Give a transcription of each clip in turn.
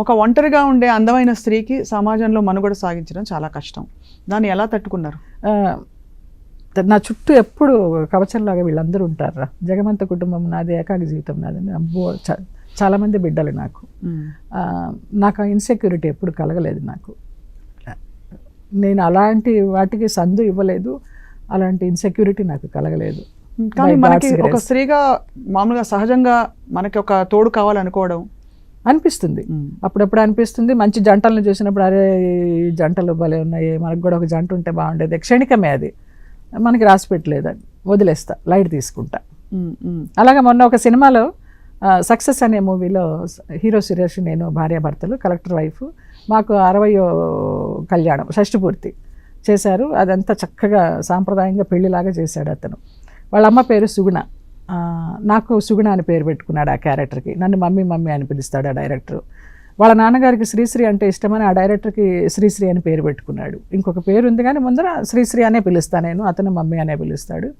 ఒక ఒంటరిగా ఉండే అందమైన స్త్రీకి సమాజంలో మనుగడ సాగించడం చాలా కష్టం. దాన్ని ఎలా తట్టుకున్నారు? నా చుట్టూ ఎప్పుడు కవచంలాగా వీళ్ళందరూ ఉంటారా జగమంత కుటుంబం నాది ఏకాకి జీవితం నాది. అబ్బో చాలామంది బిడ్డలు నాకు. నాకు ఆ ఇన్సెక్యూరిటీ ఎప్పుడు కలగలేదు నాకు. నేను అలాంటి వాటికి సందు ఇవ్వలేదు. అలాంటి ఇన్సెక్యూరిటీ నాకు కలగలేదు. కానీ మనకి ఒక. స్త్రీగా మామూలుగా సహజంగా మనకి ఒక తోడు కావాలనుకోవడం అనిపిస్తుంది. అప్పుడప్పుడు అనిపిస్తుంది మంచి జంటలను చూసినప్పుడు అరే జంటలు భలే ఉన్నాయి మనకు కూడా ఒక జంట ఉంటే బాగుండేది. క్షణికమే అది. మనకి రాసి పెట్టలేదు అది. వదిలేస్తా లైట్ తీసుకుంటా. అలాగే మొన్న ఒక సినిమాలో సక్సెస్ అనే మూవీలో హీరో సురేష్ నేను భార్యాభర్తలు కలెక్టర్ వైఫ్ మాకు అరవయో కళ్యాణం షష్టి పూర్తి చేశారు. అదంతా చక్కగా సాంప్రదాయంగా పెళ్ళిలాగా చేశాడు అతను. వాళ్ళ అమ్మ పేరు సుగుణ. నాకు సుగుణ అని పేరు పెట్టుకున్నాడు ఆ క్యారెక్టర్కి. నన్ను మమ్మీ మమ్మీ అని పిలుస్తాడు ఆ డైరెక్టర్. వాళ్ళ నాన్నగారికి శ్రీశ్రీ అంటే ఇష్టమని ఆ డైరెక్టర్కి శ్రీశ్రీ అని పేరు పెట్టుకున్నాడు. ఇంకొక పేరు ఉంది కానీ ముందర శ్రీశ్రీ అనే పిలుస్తాను నేను అతను మమ్మీ అనే పిలుస్తాడు.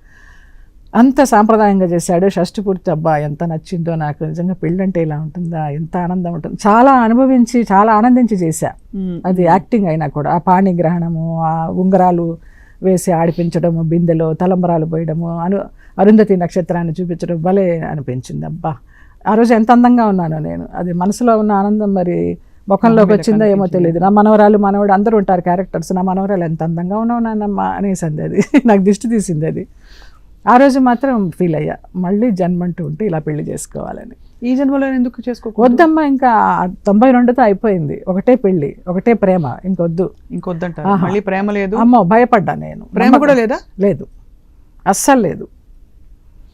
అంత సాంప్రదాయంగా చేశాడు. షష్టి పూర్తి అబ్బా ఎంత నచ్చిందో నాకు. నిజంగా పెళ్ళంటే ఇలా ఉంటుందా? ఎంత ఆనందం ఉంటుంది. చాలా అనుభవించి చాలా ఆనందించి చేశా. అది యాక్టింగ్ అయినా కూడా. ఆ పాణిగ్రహణము ఆ ఉంగరాలు వేసి ఆడిపించడము బిందెలో తలంబరాలు పోయడము అను అరుంధతి నక్షత్రాన్ని చూపించడం భలే అనిపించింది. అబ్బా! ఆ రోజు ఎంత అందంగా ఉన్నానో నేను. అది మనసులో ఉన్న ఆనందం మరి ముఖంలోకి వచ్చిందో ఏమో తెలియదు నా మనవరాలు మనవడు అందరూ ఉంటారు క్యారెక్టర్స్. నా మనవరాలు ఎంత అందంగా ఉన్నావు నాన్నమ్మ అనేసింది అది. నాకు దిష్టి తీసింది అది. ఆ రోజు మాత్రం ఫీల్ అయ్యా. మళ్ళీ జన్మంటూ ఉంటే ఇలా పెళ్ళి చేసుకోవాలని. ఈ జన్మలో ఎందుకు చేసుకో వద్దమ్మా ఇంకా తొంభై రెండుతో అయిపోయింది. ఒకటే పెళ్ళి ఒకటే ప్రేమ ఇంకొద్దు. ఇంకొద్దంటారు. ఆహా. మళ్ళీ ప్రేమ లేదు? అమ్మో భయపడ్డా నేను. ప్రేమ కూడా లేదా? లేదు. అస్సలు లేదు.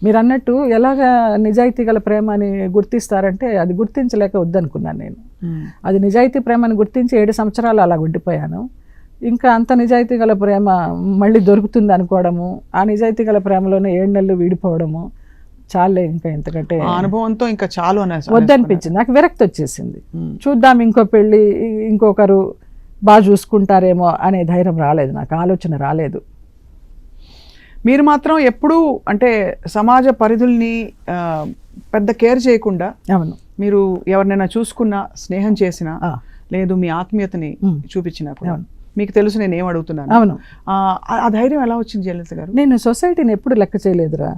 మీరు అన్నట్టు ఎలాగ నిజాయితీ గల ప్రేమ అని గుర్తిస్తారంటే అది గుర్తించలేక వద్దనుకున్నాను నేను. అది నిజాయితీ ప్రేమని గుర్తించి ఏడు సంవత్సరాలు అలా ఉండిపోయాను. ఇంకా అంత నిజాయితీ గల ప్రేమ మళ్ళీ దొరుకుతుంది అనుకోవడము. ఆ నిజాయితీ గల ప్రేమలోనే ఏడు నెలలు విడిపోవడము. చాలే ఇంకా ఎంతకంటే అనుభవంతో ఇంకా చాలు వద్దనిపించింది. నాకు విరక్తి వచ్చేసింది. చూద్దాం ఇంకో పెళ్ళి ఇంకొకరు బాగా చూసుకుంటారేమో అనే ధైర్యం రాలేదు. నాకు ఆలోచన రాలేదు. మీరు మాత్రం ఎప్పుడూ అంటే సమాజ పరిధుల్ని పెద్ద కేర్ చేయకుండా అవును. మీరు ఎవరినైనా చూసుకున్నా స్నేహం చేసినా లేదు మీ ఆత్మీయతని. చూపించినా కూడా. మీకు తెలుసు నేను ఏం అడుగుతున్నాను అవును. ఆ, ధైర్యం ఎలా వచ్చింది జయలలిత గారు? నేను సొసైటీని ఎప్పుడు లెక్క చేయలేదురా.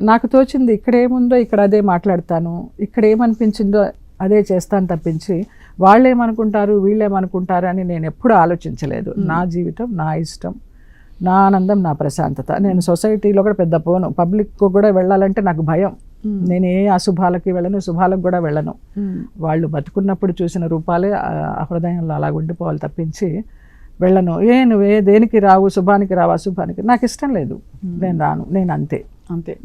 నాకు తోచింది ఇక్కడ ఏముందో ఇక్కడ అదే మాట్లాడతాను ఇక్కడ ఏమనిపించిందో అదే చేస్తాను తప్పించి వాళ్ళు ఏమనుకుంటారు వీళ్ళు ఏమనుకుంటారు అని నేను ఎప్పుడు ఆలోచించలేదు. నా జీవితం నా ఇష్టం నా ఆనందం నా ప్రశాంతత. నేను సొసైటీలో కూడా పెద్ద పోను. పబ్లిక్ కూడా వెళ్ళాలంటే నాకు భయం. నేను ఏ అశుభాలకి వెళ్ళను శుభాలకు కూడా వెళ్ళను. వాళ్ళు బతుకున్నప్పుడు చూసిన రూపాలే హృదయంలో అలా ఉండిపోవాలి తప్పించి వెళ్ళను. ఏ నువ్వే దేనికి రావు శుభానికి రావు అశుభానికి. నాకు ఇష్టం లేదు. నేను రాను. నేను అంతే. అంతే.